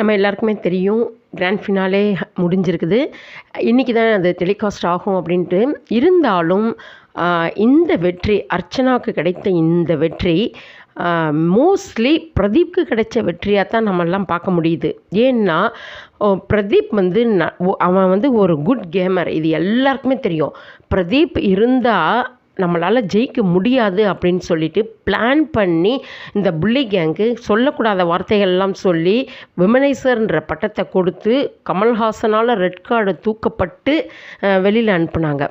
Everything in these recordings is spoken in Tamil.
நம்ம எல்லாருக்குமே தெரியும் கிராண்ட் ஃபினாலே முடிஞ்சிருக்குது. இன்றைக்கி தான் அது டெலிகாஸ்ட் ஆகும் அப்படின்ட்டு. இருந்தாலும் இந்த வெற்றி அர்ச்சனாவுக்கு கிடைத்த இந்த வெற்றி மோஸ்ட்லி பிரதீப்க்கு கிடைச்ச வெற்றியாக தான் நம்மெல்லாம் பார்க்க முடியுது. ஏன்னா பிரதீப் வந்து ந- ஒ- அவன் வந்து ஒரு குட் கேமர் இது எல்லாருக்குமே தெரியும். பிரதீப் இருந்தால் நம்மளால் ஜெயிக்க முடியாது அப்படின்னு சொல்லிட்டு பிளான் பண்ணி இந்த புள்ளி கேங்கு சொல்லக்கூடாத வார்த்தைகள்லாம் சொல்லி விமனைசர்ன்ற பட்டத்தை கொடுத்து கமல்ஹாசனால் ரெட் கார்டு தூக்கப்பட்டு வெளியில் அனுப்புனாங்க.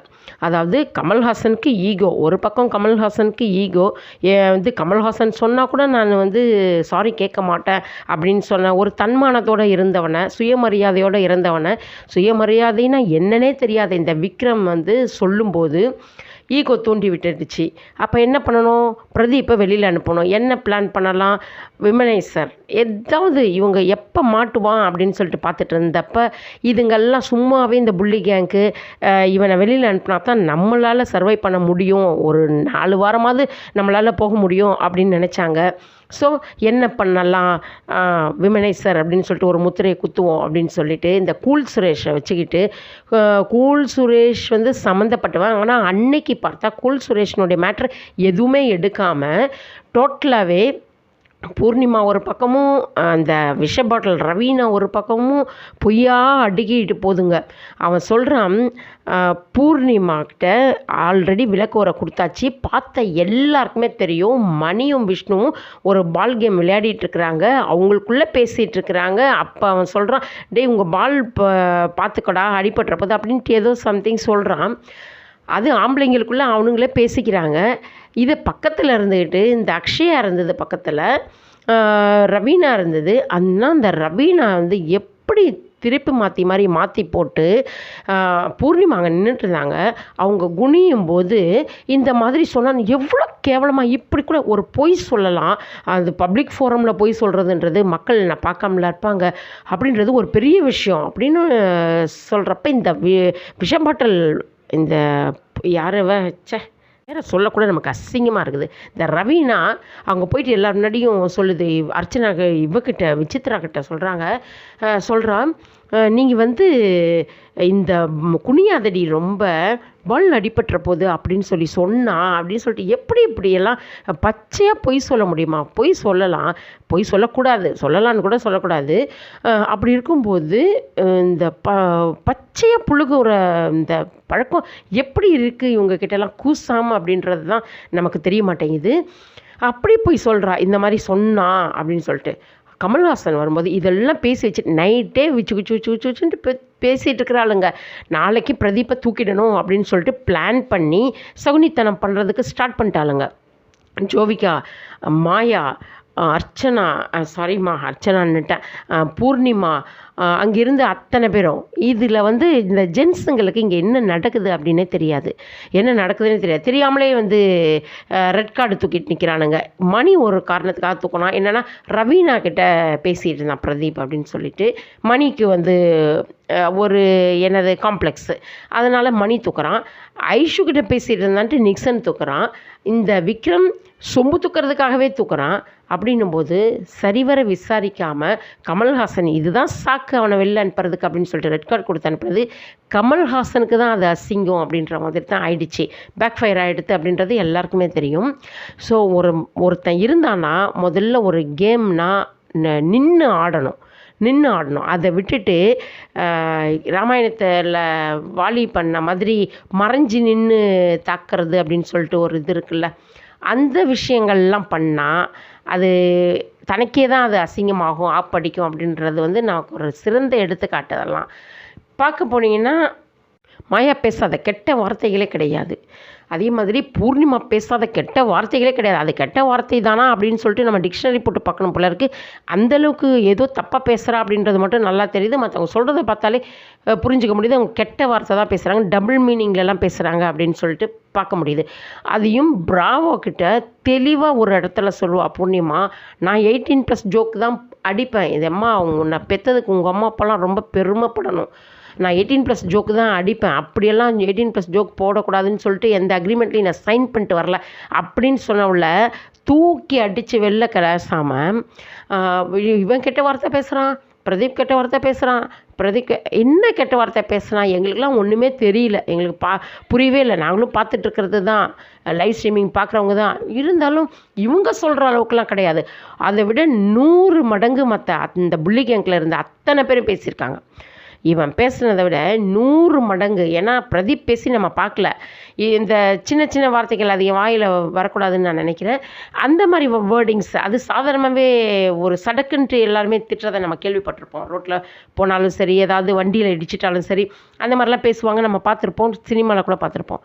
அதாவது கமல்ஹாசனுக்கு ஈகோ ஒரு பக்கம் கமல்ஹாசனுக்கு ஈகோ வந்து கமல்ஹாசன் சொன்னால் கூட நான் வந்து சாரி கேட்க மாட்டேன் அப்படின்னு சொன்ன ஒரு தன்மானத்தோடு இருந்தவனை சுயமரியாதையோடு இருந்தவனை சுயமரியாதைன்னா என்னன்னே தெரியாத இந்த விக்ரம் வந்து சொல்லும்போது ஈகோ தூண்டி விட்டுடுச்சு. அப்போ என்ன பண்ணணும்? பிரதீப்பை வெளியில் அனுப்பணும். என்ன பிளான் பண்ணலாம்? விமனைசர் ஏதாவது இவங்க எப்போ மாட்டுவான் அப்படின்னு சொல்லிட்டு பார்த்துட்டு இருந்தப்ப இதுங்கெல்லாம் சும்மாவே இந்த புள்ளி கேங்க்கு இவனை வெளியில் அனுப்பினா தான் நம்மளால் சர்வை பண்ண முடியும். ஒரு நாலு வாரமாவது நம்மளால் போக முடியும் அப்படின்னு நினச்சாங்க. ஸோ என்ன பண்ணலாம்? விமனைசர் அப்படின்னு சொல்லிட்டு ஒரு முத்திரையை குத்துவோம் அப்படின்னு சொல்லிட்டு இந்த கூல் சுரேஷை வச்சுக்கிட்டு கூல் சுரேஷ் வந்து சம்மந்தப்பட்டவன். ஆனால் அன்னைக்கு பார்த்தா கூல் சுரேஷனுடைய மேட்ரு எதுவுமே எடுக்காமல் டோட்டலாகவே பூர்ணிமா ஒரு பக்கமும் அந்த விஷ பாட்டில் ரவீனா ஒரு பக்கமும் பொய்யா அடுக்கிட்டு போதுங்க. அவன் சொல்கிறான் பூர்ணிமாக்கிட்ட ஆல்ரெடி விளக்கு உரை கொடுத்தாச்சு. பார்த்த எல்லாருக்குமே தெரியும். மணியும் விஷ்ணுவும் ஒரு பால் கேம் விளையாடிட்டுருக்குறாங்க அவங்களுக்குள்ளே பேசிகிட்டு இருக்கிறாங்க. அப்போ அவன் சொல்கிறான் டேய் உங்கள் பால் பார்த்துக்கடா அடிபட்டுறப்போது அப்படின்ட்டு ஏதோ சம்திங் சொல்கிறான் அது ஆம்பளைங்களுக்குள்ளே அவனுங்களே பேசிக்கிறாங்க. இது பக்கத்தில் இருந்துக்கிட்டு இந்த அக்ஷயா இருந்தது பக்கத்தில் ரவீனா இருந்தது. அண்ணா அந்த ரவீனா வந்து எப்படி திருப்பி மாற்றி மாதிரி மாற்றி போட்டு பூர்ணிமா அங்கே நின்றுட்டுருந்தாங்க அவங்க குனியும் போது இந்த மாதிரி சொன்னால் எவ்வளோ கேவலமாக இப்படி கூட ஒரு பொய் சொல்லலாம். அது பப்ளிக் ஃபோரமில் பொய் சொல்கிறதுன்றது மக்கள் நான் பார்க்காமல இருப்பாங்க. அப்படின்றது ஒரு பெரிய விஷயம் அப்படின்னு சொல்கிறப்ப இந்த வி விஷ இந்த யாரவ ச்சே வேற சொல்லக்கூட நமக்கு அசிங்கமாக இருக்குது. இந்த ரவீனா அவங்க போயிட்டு எல்லார் முன்னாடியும் சொல்லுது அர்ச்சனா இவக்கிட்ட விசித்ரா கிட்ட சொல்கிறாங்க சொல்கிறான் நீங்கள் வந்து இந்த குனியாதடி ரொம்ப பால் அடிபட்டுற போது அப்படின்னு சொல்லி சொன்னா அப்படின்னு சொல்லிட்டு எப்படி இப்படியெல்லாம் பச்சையாக பொய் சொல்ல முடியுமா? பொய் சொல்லலாம். பொய் சொல்லக்கூடாது. சொல்லலான்னு கூட சொல்லக்கூடாது. அப்படி இருக்கும்போது இந்த ப பச்சையாக புழுகுற இந்த பழக்கம் எப்படி இருக்குது இவங்கக்கிட்டலாம் கூசாமல் அப்படின்றது தான் நமக்கு தெரிய மாட்டேங்குது. அப்படி போய் சொல்கிறா இந்த மாதிரி சொன்னா அப்படின்னு சொல்லிட்டு. கமல்ஹாசன் வரும்போது இதெல்லாம் பேசி வச்சு நைட்டே விச்சு விச்சு விச்சு விச்சு விச்சுன்ட்டு பேசிகிட்டு இருக்கிறாளுங்க. நாளைக்கு பிரதீப்பை தூக்கிடணும் அப்படின்னு சொல்லிட்டு பிளான் பண்ணி சகுனித்தனம் பண்ணுறதுக்கு ஸ்டார்ட் பண்ணிட்டாளுங்க. ஜோவிகா மாயா அர்ச்சனா சாரிம்மா அர்ச்சனான்னுட்டேன். பூர்ணிமா அங்கேருந்து அத்தனை பேரும். இதில் வந்து இந்த ஜென்ஸுங்களுக்கு இங்கே என்ன நடக்குது அப்படின்னே தெரியாது. என்ன நடக்குதுன்னு தெரியாது. தெரியாமலே வந்து ரெட் கார்டு தூக்கிட்டு நிற்கிறானுங்க மணி ஒரு காரணத்துக்காக தூக்கணும் என்னென்னா ரவீனா கிட்ட பேசிகிட்டு இருந்தான் பிரதீப் அப்படின்னு சொல்லிட்டு. மணிக்கு வந்து ஒரு எனது காம்ப்ளெக்ஸு அதனால் மணி தூக்குறான். ஐஷு கிட்ட பேசிகிட்டு இருந்தான்ட்டு நிக்சன் தூக்குறான். இந்த விக்ரம் சொம்பு தூக்கிறதுக்காகவே தூக்குறான். அப்படின்னும் போது சரிவர விசாரிக்காமல் கமல்ஹாசன் இதுதான் சாக்கு அவனை வெளில அனுப்புறதுக்கு அப்படின்னு சொல்லிட்டு ரெட் கார்டு கொடுத்து அனுப்புறது. கமல்ஹாசனுக்கு தான் அது அசிங்கம் அப்படின்ற மாதிரி தான் ஆயிடுச்சு. பேக் ஃபயர் ஆகிடுது அப்படின்றது எல்லாருக்குமே தெரியும். ஸோ ஒரு ஒருத்தன் இருந்தானா முதல்ல ஒரு கேம்னா நின்று ஆடணும். நின்று ஆடணும். அதை விட்டுட்டு ராமாயணத்தில் வாலி பண்ண மாதிரி மறைஞ்சு நின்று தாக்குறது அப்படின்னு சொல்லிட்டு ஒரு இது இருக்குல்ல. அந்த விஷயங்கள்லாம் பண்ணால் அது தனக்கே தான் அது அசிங்கமாகும் ஆப்படிக்கும் அப்படின்றது வந்து நமக்கு ஒரு சிறந்த எடுத்துக்காட்டு அதெல்லாம். பார்க்க போனீங்கன்னா மாயா பேசாத கெட்ட வார்த்தைகளே கிடையாது. அதே மாதிரி பூர்ணிமா பேசாத கெட்ட வார்த்தைகளே கிடையாது. அது கெட்ட வார்த்தை தானா அப்படின்னு சொல்லிட்டு நம்ம டிக்ஷனரி போட்டு பார்க்கணும் போல இருக்குது அந்தளவுக்கு ஏதோ தப்பாக பேசுகிறா அப்படின்றது மட்டும் நல்லா தெரியுது. மற்றவங்க சொல்கிறத பார்த்தாலே புரிஞ்சுக்க முடியுது. அவங்க கெட்ட வார்த்தை தான் பேசுகிறாங்க டபுள் மீனிங்லலாம் பேசுகிறாங்க அப்படின்னு சொல்லிட்டு பார்க்க முடியுது. அதையும் பிராவோ கிட்ட தெளிவாக ஒரு இடத்துல சொல்லுவா பூர்ணிமா நான் எயிட்டீன் ப்ளஸ் ஜோக்கு தான் அடிப்பேன். இது அம்மா அவங்க உன்னை பெற்றதுக்கு உங்கள் அம்மா அப்பாலாம் ரொம்ப பெருமைப்படணும். நான் எயிட்டீன் ப்ளஸ் ஜோக்கு தான் அடிப்பேன். அப்படியெல்லாம் எயிட்டீன் ப்ளஸ் ஜோக் போடக்கூடாதுன்னு சொல்லிட்டு எந்த அக்ரிமெண்ட்லையும் நான் சைன் பண்ணிட்டு வரல. அப்படின்னு சொன்னவள தூக்கி அடித்து வெளில கலாசாமல் இவன் கெட்ட வார்த்தை பேசுகிறான் பிரதீப் கெட்ட வார்த்தை பேசுகிறான் பிரதீப் என்ன கெட்ட வார்த்தை பேசுகிறான் எங்களுக்குலாம் ஒன்றுமே தெரியல. எங்களுக்கு பா புரியவே இல்லை. நாங்களும் பார்த்துட்ருக்கிறது தான். லைவ் ஸ்ட்ரீமிங் பார்க்குறவங்க தான். இருந்தாலும் இவங்க சொல்கிற அளவுக்குலாம் கிடையாது. அதை விட நூறு மடங்கு மற்ற அந்த புள்ளி கேங்கில் இருந்த அத்தனை பேரும் பேசியிருக்காங்க. இவன் பேசுனதை விட நூறு மடங்கு. ஏன்னா பிரதீப் பேசி நம்ம பார்க்கல. இந்த சின்ன சின்ன வார்த்தைகள் அது என் வாயில் வரக்கூடாதுன்னு நான் நினைக்கிறேன். அந்த மாதிரி வேர்டிங்ஸ் அது சாதாரணமாகவே ஒரு சடக்குன்ட்டு எல்லாருமே திட்டுறதை நம்ம கேள்விப்பட்டிருப்போம். ரோட்டில் போனாலும் சரி ஏதாவது வண்டியில் இடிச்சிட்டாலும் சரி அந்த மாதிரிலாம் பேசுவாங்க. நம்ம பார்த்துருப்போம். சினிமாவில் கூட பார்த்துருப்போம்.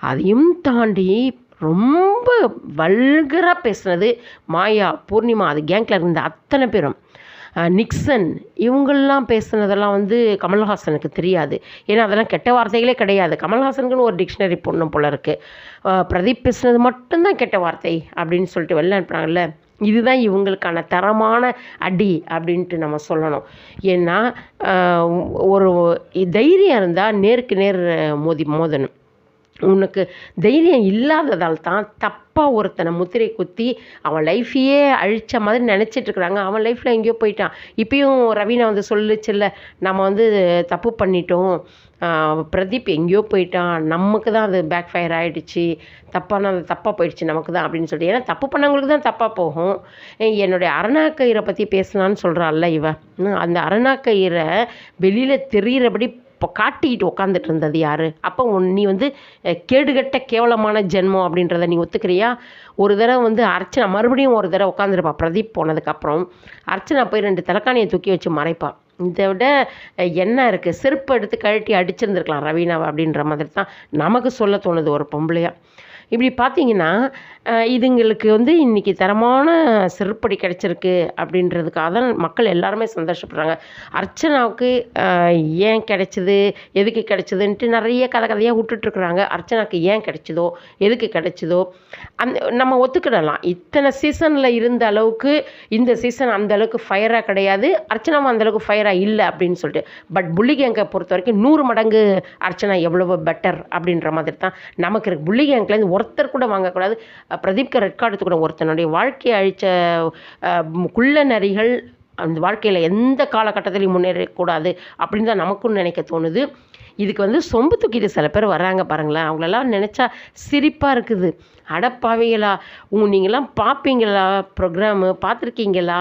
அதையும் தாண்டி ரொம்ப வல்கராக பேசுனது மாயா பூர்ணிமா அது கேங்கில் இருந்த அத்தனை பேரும். நிக்சன் இவங்கள்லாம் பேசுனதெல்லாம் வந்து கமல்ஹாசனுக்கு தெரியாது. ஏன்னா அதெல்லாம் கெட்ட வார்த்தைகளே கிடையாது. கமல்ஹாசனுக்குன்னு ஒரு டிக்ஷனரி பொண்ணும் போல இருக்குது பிரதீப் பேசுனது மட்டும்தான் கெட்ட வார்த்தை அப்படின்னு சொல்லிட்டு வெளில அனுப்புனாங்கல்ல. இதுதான் இவங்களுக்கான தரமான அடி அப்படின்ட்டு நம்ம சொல்லணும். ஏன்னா ஒரு தைரியம் இருந்தால் நேருக்கு நேர் மோதி மோதணும். உனக்கு தைரியம் இல்லாததால் தான் தப்பாக ஒருத்தனை முத்திரை குத்தி அவன் லைஃபையே அழிச்ச மாதிரி நினச்சிட்டு இருக்கிறாங்க. அவன் லைஃப்பில் எங்கேயோ போயிட்டான். இப்பயும் ரவீனா வந்து சொல்லுச்சுல்ல நம்ம வந்து தப்பு பண்ணிட்டோம். பிரதீப் எங்கேயோ போயிட்டான். நமக்கு தான் அது பேக் ஃபயர் ஆகிடுச்சு தப்பான அது தப்பாக போயிடுச்சு நமக்கு தான் அப்படின்னு சொல்லிட்டு ஏன்னா தப்பு பண்ணவங்களுக்கு தான் தப்பாக போகும். என்னுடைய அரணாக்கயிறை பற்றி பேசினான்னு சொல்கிறாள்ல இவன். அந்த அரணாக்கயிறை வெளியில் தெரிகிறபடி அப்போ காட்டிக்கிட்டு உட்காந்துட்டு இருந்தது யார்? அப்போ உன் நீ வந்து கேடுகட்ட கேவலமான ஜென்மம் அப்படின்றத நீ ஒத்துக்கிறியா? ஒரு தடவை வந்து அர்ச்சனா மறுபடியும் ஒரு தடவை உட்காந்துருப்பா பிரதீப் போனதுக்கப்புறம் அர்ச்சனா போய் ரெண்டு தலைக்காணியை தூக்கி வச்சு மறைப்பா. இதை விட என்ன இருக்குது செருப்பு எடுத்து கழட்டி அடிச்சிருந்துருக்கலாம் ரவீனாவை அப்படின்ற மாதிரி தான் நமக்கு சொல்ல தோணுது ஒரு பொம்பளையாக இப்படி பார்த்தீங்கன்னா இதுங்களுக்கு வந்து இன்றைக்கி தரமான செருப்படி கிடைச்சிருக்கு அப்படின்றதுக்காக தான் மக்கள் எல்லாருமே சந்தோஷப்படுறாங்க. அர்ச்சனாவுக்கு ஏன் கிடைச்சிது? எதுக்கு கிடைச்சதுன்ட்டு நிறைய கதை கதையாக விட்டுட்ருக்குறாங்க அர்ச்சனாவுக்கு ஏன் கிடைச்சதோ? எதுக்கு கிடைச்சதோ? அந்த நம்ம ஒத்துக்கிடலாம். இத்தனை சீசனில் இருந்த அளவுக்கு இந்த சீசன் அந்த அளவுக்கு ஃபயராக கிடையாது. அர்ச்சனாவும் அந்த அளவுக்கு ஃபயராக இல்லை அப்படின்னு சொல்லிட்டு. பட் புள்ளி கேங்கை பொறுத்த வரைக்கும் நூறு மடங்கு அர்ச்சனா எவ்வளவோ பெட்டர் அப்படின்ற மாதிரி தான் நமக்கு இருக்குது புள்ளி கேங்க்லேருந்து ஒருத்தர் கூட வாங்கக்கூடாது. அஹ் பிரதீப்க்கு ரெட் கார்டு கூட ஒருத்தனுடைய வாழ்க்கையை அழித்த குள்ள நரிகள் அந்த வாழ்க்கையில் எந்த காலகட்டத்திலையும் முன்னேறக்கூடாது அப்படின்னு தான் நமக்கும் நினைக்க தோணுது. இதுக்கு வந்து சொம்பு தூக்கிட்டு சில பேர் வர்றாங்க பாருங்களேன். அவங்களெல்லாம் நினச்சா சிரிப்பாக இருக்குது. அடப்பாவீங்களா உங்க நீங்களாம் பார்ப்பீங்களா ப்ரோக்ராமு பார்த்துருக்கீங்களா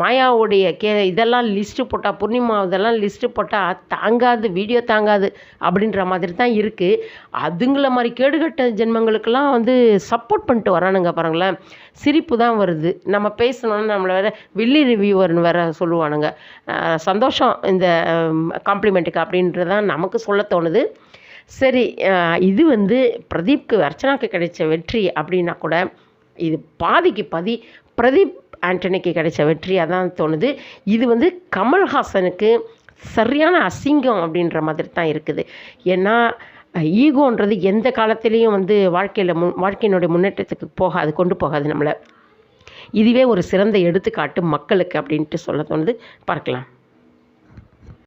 மாயாவுடைய கே இதெல்லாம் லிஸ்ட்டு போட்டால் பூர்ணிமா இதெல்லாம் லிஸ்ட்டு போட்டால் தாங்காது வீடியோ தாங்காது அப்படின்ற மாதிரி தான் இருக்குது அதுங்கள மாதிரி கேடுகட்ட ஜென்மங்களுக்கெல்லாம் வந்து சப்போர்ட் பண்ணிட்டு வரானுங்க பாருங்களேன். சிரிப்பு தான் வருது. நம்ம பேசணும்னு நம்மளை வேறு வில்லி ரிவ்யூவர்னு வேற சொல்லுவானுங்க. சந்தோஷம் இந்த காம்ப்ளிமெண்ட்டுக்கு அப்படின்றதான் நமக்கு சொல்ல தோணுது. சரி இது வந்து பிரதீப்க்கு அர்ச்சனாக்கு கிடைச்ச வெற்றி அப்படின்னா கூட இது பாதிக்கு பாதி பிரதீப் ஆண்டனிக்கு கிடைச்ச வெற்றியாக தான் தோணுது. இது வந்து கமல்ஹாசனுக்கு சரியான அசிங்கம் அப்படின்ற மாதிரி தான் இருக்குது. ஏன்னா ஈகோன்றது எந்த காலத்துலேயும் வந்து வாழ்க்கையில் முன் வாழ்க்கையினுடைய முன்னேற்றத்துக்கு போகாது கொண்டு போகாது நம்மளை. இதுவே ஒரு சிறந்த எடுத்துக்காட்டு மக்களுக்கு அப்படின்ட்டு சொல்ல தோணுது. பார்க்கலாம்.